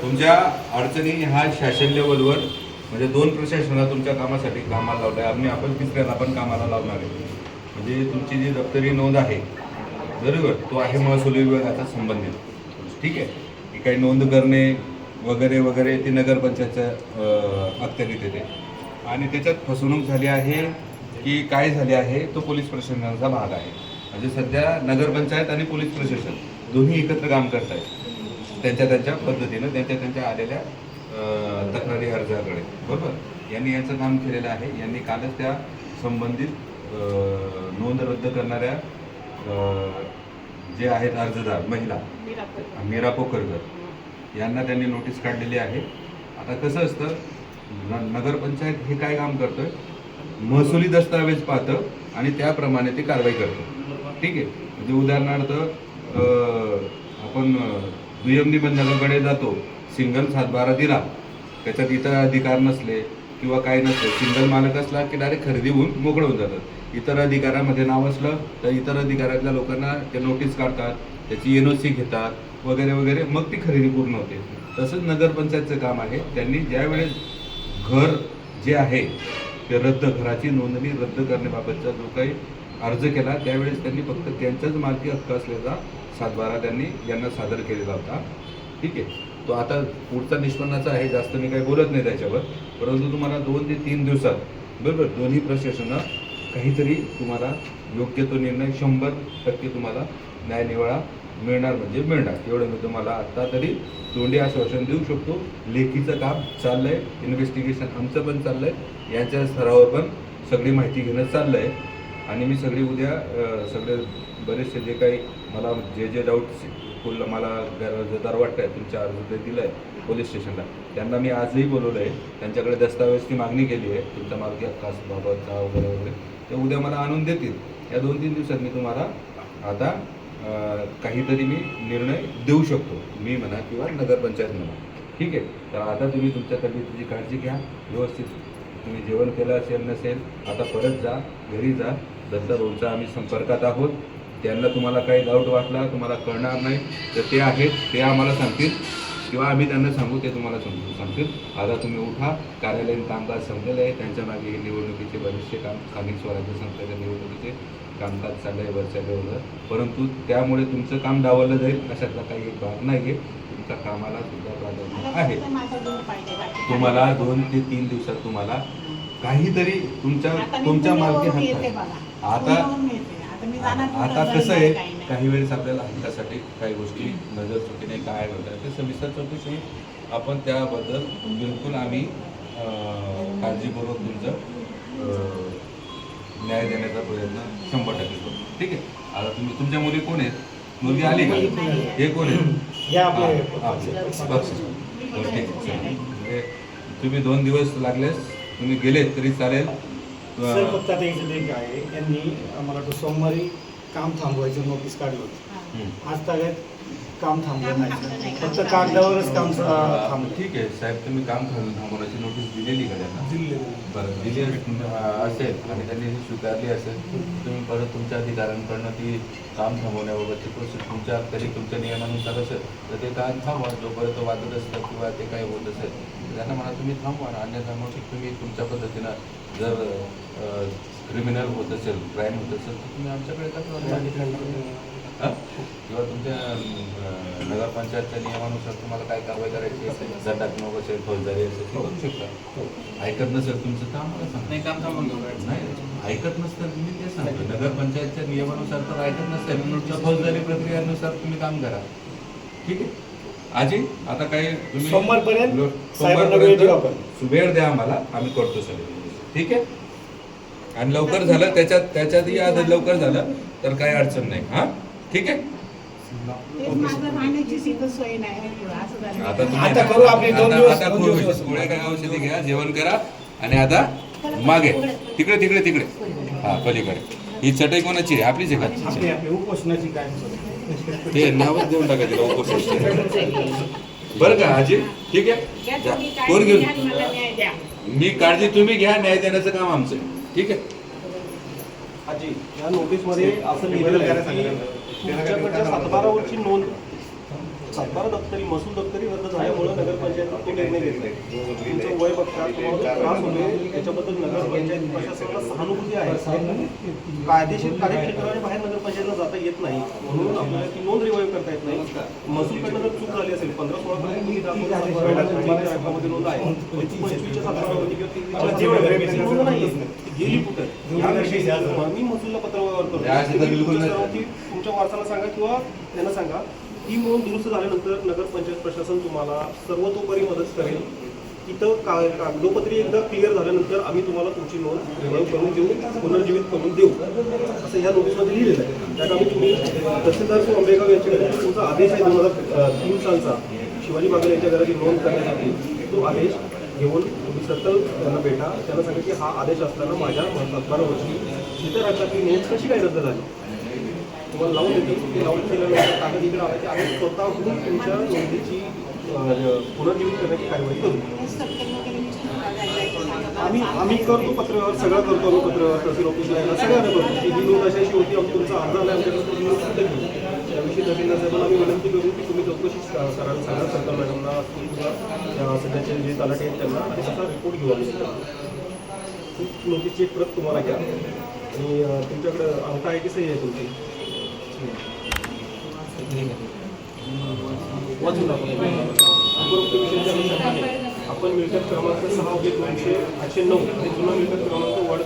तुमच्या अडचणी ह्या शासन लेवलवर म्हणजे दोन प्रशासनात तुमच्या कामासाठी कामाला लावलं आहे आम्ही आपण तिसऱ्याला पण कामाला लावणार आहे. म्हणजे तुमची जी दप्तरी नोंद आहे बरोबर तो आहे महसुली विभागाचा संबंधित. ठीक आहे? ही काही नोंद करणे वगैरे वगैरे ती नगरपंचायतच्या अं, अखत्यारीत येते. आणि त्याच्यात फसवणूक झाली आहे की काय झाले आहे तो पोलीस प्रशासनाचा भाग आहे. म्हणजे सध्या नगरपंचायत आणि पोलीस प्रशासन दोन्ही एकत्र काम करत आहेत त्यांच्या त्यांच्या पद्धतीनं त्यांच्या त्यांच्या आलेल्या तक्रारी अर्जाकडे. बरोबर? यांनी याचं काम केलेलं आहे. यांनी कालच त्या संबंधित नोंद रद्द करणाऱ्या जे आहेत अर्जदार महिला मीरा पोकरकर यांना त्यांनी नोटीस काढलेली आहे. आता कसं असतं न- नगरपंचायत हे काय काम करतोय? महसुली दस्तावेज पाहतं आणि त्याप्रमाणे ते कारवाई करतं. ठीक आहे? म्हणजे उदाहरणार्थ अं, आपण दुय्यम निबंधकाकडे जातो सिंगल सातबारा दिला त्याच्यात इतर अधिकार नसले किंवा काय नसले सिंगल मालक असला की डायरेक्ट खरेदी होऊन मोकळं होऊन जातात इतर अधिकारामध्ये नाव असलं तर इतर अधिकारातल्या लोकांना ते नोटीस काढतात त्याची एन ओ सी घेतात वगैरे वगैरे मग ती खरेदी पूर्ण होते. तसंच नगरपंचायतचं काम आहे. त्यांनी ज्यावेळेस घर जे आहे ते रद्द घराची नोंदणी रद्द करण्याबाबतचा जो काही अर्ज केला त्यावेळेस त्यांनी फक्त त्यांचाच मालकी हक्क असलेला सातबारा त्यांनी यांना सादर केलेला होता. ठीक आहे? तो आता पुढचा निष्पन्नाचा आहे जास्त मी काही बोलत नाही त्याच्यावर. परंतु तुम्हाला दोन ते तीन दिवसात बरोबर दोन्ही प्रशासनं काहीतरी तुम्हाला योग्य तो निर्णय शंभर टक्के तुम्हाला न्यायनिवाळा मिळणार म्हणजे मिळणार. एवढं मी तुम्हाला आत्ता तरी तोंडी आश्वासन देऊ शकतो. लेखीचं काम चाललंय. इन्व्हेस्टिगेशन आमचं पण चाललंय. यांच्या स्तरावर पण सगळी माहिती घेणं चाललंय. आणि मी सगळी उद्या सगळे बरेचसे जे काही मला जे जे डाऊट्स फुल मला गरजदार वाटत आहे तुमच्या अर्ज ते दिलं आहे पोलीस स्टेशनला त्यांना मी आजही बोलवलं आहे त्यांच्याकडे दस्तावेजची मागणी केली आहे. तुमचा मालकी हक्काबाबतचा वगैरे वगैरे. ते उद्या मला आणून देतील. या दोन तीन दिवसात मी तुम्हाला आता काहीतरी मी निर्णय देऊ शकतो. मी म्हणा किंवा नगरपंचायत म्हणा. ठीक आहे? तर आता तुम्ही तुमच्या तब्येतीची काळजी घ्या. व्यवस्थित तुम्ही जेवण केलं असेल नसेल आता परत जा. घरी जा. दत्ता भाऊचा आम्ही संपर्कात आहोत. त्यांना तुम्हाला काही डाऊट वाटला तुम्हाला कळणार नाही. तर ते आहेत ते आम्हाला सांगतील. किंवा आम्ही त्यांना सांगू ते तुम्हाला समजून सांगतील. आता तुम्ही उठा कार्यालयीन कामकाज संपलेलं आहे त्यांच्या मागे हे निवडणुकीचे बरेचसे काम स्थानिक स्वराज्य संस्थेच्या निवडणुकीचे कामकाज चाललं आहे वरच्या लेवलवर परंतु त्यामुळे तुमचं काम डावललं जाईल अशातला काही एक भाग नाही आहे तुमच्या कामाला सुद्धा प्राधान्य आहे. तुम्हाला दोन ते तीन दिवसात तुम्हाला काहीतरी तुमच्या तुमच्या मालकी हक्क आता आता कसं आहे. काही वेळेस आपल्याला हक्कासाठी काही गोष्टी नजर चुकीने काय होतात ते सविस्तर चौकशी आपण त्याबद्दल बिलकुल आम्ही काळजीपूर्वक तुमचं न्याय देण्याचा प्रयत्न शंभर टक्के करू. ठीक आहे? आता तुम्ही तुमच्या मुली कोण आहेत? मुलगी आली का? हे कोण आहे. म्हणजे तुम्ही दोन दिवस लागलेस. तुम्ही गेलेत तरी चालेल. सर फक्त आता एक आहे. यांनी वाटतं सोमवारी काम थांबवायचं नोटीस काढलं होतं. आज तागायत काम थांबलं नाही. फक्त कागदावरच काम थांबलं. ठीक आहे साहेब तुम्ही काम थांब- थांबवण्याची नोटीस दिलेली का त्यांना? दिले बरं दिली असेल आणि त्यांनी स्वीकारली असेल तुम्ही परत तुमच्या अधिकाऱ्यांकडनं ती काम थांबवण्याबाबतची प्रोसेस तुमच्या तरी तुमच्या नियमानुसार असेल तर ते काम थांबवा. जोपर्यंत वाजत असतं किंवा ते काही होत असेल तर त्यांना म्हणा तुम्ही थांबवा अन्यथा मग तुम्ही तुमच्या पद्धतीनं जर क्रिमिनल होत असेल क्राईम होत असेल तर तुम्ही आमच्याकडे तक्रार? किंवा तुमच्या नगरपंचायतच्या नियमानुसार तुम्हाला काय कारवाई करायची असेल दंडात्मक असेल फौजदारी असेल ते करू शकता. ऐकत नसेल तुमचं तर आम्हाला सांगा. नाही काम थांबून घेऊ नाही ऐकत नसतं मी ते सांगतो. नगरपंचायतच्या नियमानुसार तर ऐकत नसेल तर फौजदारी प्रक्रियेनुसार तुम्ही काम करा. ठीक आहे? आजी आता काही तुम्ही सोमवारपर्यंत. वेळ द्या आम्हाला आम्ही करतो सगळे. ठीक आहे? आणि लवकर झालं त्याच्यात त्याच्यातही आज लवकर झालं तर काही अडचण नाही. हा? ठीक आहे. आता तुम्ही आता करू आपले दोन आता- दिवस- आता दोन गोळ्या- दिवस. गोळ्या काय औषधी घ्या जेवण करा आणि आता मागे. तिकडे तिकडे तिकडे. हा पलीकडे. ही चटई कोणाची आहे? आपलीच आहे का? आपली आपली. उपोषणाची कायम चालू ते नावच देऊन टाकायचे उपोषण बरं का आजी? ठीक आहे? जा. कोण घेऊन मला न्याय द्या. मी काळजी तुम्ही घ्या न्याय देण्याचं काम आमचं आहे. ठीक आहे? आजी या नोटीसमध्ये असं लिहिलेलं आहे की तुमच्याकडच्या सातबारावरची नोंद सातबारा दप्तरी महसूल दप्तरी रद्द झाल्यामुळे नगरपंचायतला तो निर्णय घेतलाय. तुमचं वय बघता तुम्हाला त्रास होते त्याच्याबद्दल नगरपंचायत प्रशासनाला सहानुभूती आहे. कायदेशीर कार्यक्षेत्राने बाहेर नगरपंचायतला जाता येत नाही. म्हणून आपल्याला ती नोंद रिवाईव्ह करता येत नाही. महसूलकडनं जर चूक झाली असेल पंधरा सोळा नोंद आहे. ती पंचवीसच्या सातबारावरती किंवा नोंद नाहीये. ती गेली कुठं? मी महसूलला पत्रव्यवहार करतो. तुमच्या वारसाला सांगा किंवा त्यांना सांगा. ही नोंद दुरुस्त झाल्यानंतर नगरपंचायत प्रशासन तुम्हाला सर्वतोपरी मदत करेल. इथं का कागदोपत्री एकदा क्लिअर झाल्यानंतर आम्ही तुम्हाला तुमची नोंद रिवाईव्ह करून देऊ पुनर्जीवित करून देऊ. असं ह्या नोटीसमध्ये लिहिलेलं आहे. त्यात आम्ही तुम्ही तहसीलदार सो आंबेगाव यांच्याकडे तुमचा आदेश आहे दोन हजार तीन सालचा. शिवाजी बागल यांच्या घराची नोंद करण्यासाठी तो आदेश घेऊन तुम्ही सत्तर त्यांना भेटा. त्यांना सांगा की हा आदेश असताना माझ्या सातबारा वर्षी तिथं राज्यातली नोंद कशी काय रद्द झाली? तुम्हाला लावून देतील ते लावून केल्यानंतर कागद इकडे आला की आम्ही स्वतःहून तुमच्या नोंदीची म्हणजे पुनर्जीवित करण्याची कार्यवाही करू. आम्ही आम्ही करतो पत्रव्यवहार सगळं करतो आम्ही पत्रव्यवहार. तहसील ऑफिसला यायला सगळ्यांना करतो. की ही नोंद अशी होती आम्ही तुमचा अर्ज आला आमच्याकडे नोंद कुठे घेऊ. त्याविषयी तहसीलदार साहेबांना आम्ही विनंती करू की तुम्ही चौकशी स- करायला सांगा सरकार मॅडमना किंवा सध्याचे जे तलाठी आहेत त्यांना आणि त्याचा रिपोर्ट घेऊ आम्ही. नोटीसची एक प्रत तुम्हाला घ्या. आणि अं, तुमच्याकडे अंगठा आहे की सही आहे तुमची? आपण मिळकत क्रमांक सहा दोनशे आठशे नऊ आणि जुना मिळकत क्रमांक वाढ